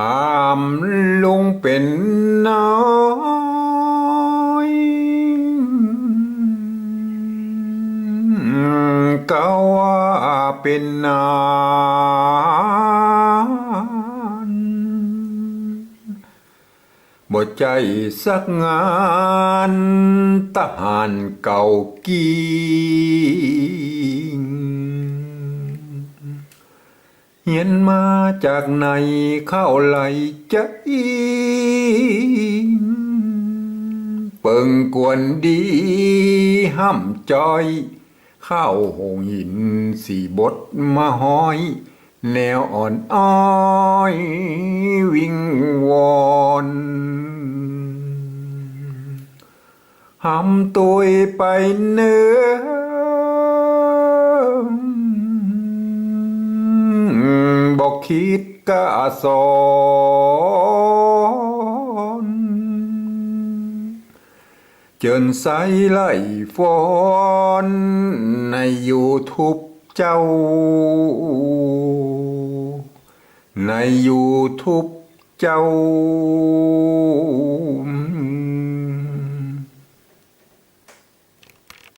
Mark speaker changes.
Speaker 1: หามลุงเป็นน้อยก็ว่าเป็นนานบ่ใจสักงานทหารเก่ากี เห็นมาจากไหนเข้าไหลจะอิงเปิงกวนดีห้ำจอย ข้าวหงหินสี่บทมาห้อย แนวอ่อนอ้อย วิงวอนหำตุยไปเนื้อบอก คิดกะสอนเจินใสไล่ฟอนในยูทูบเจ้า ในยูทูบเจ้า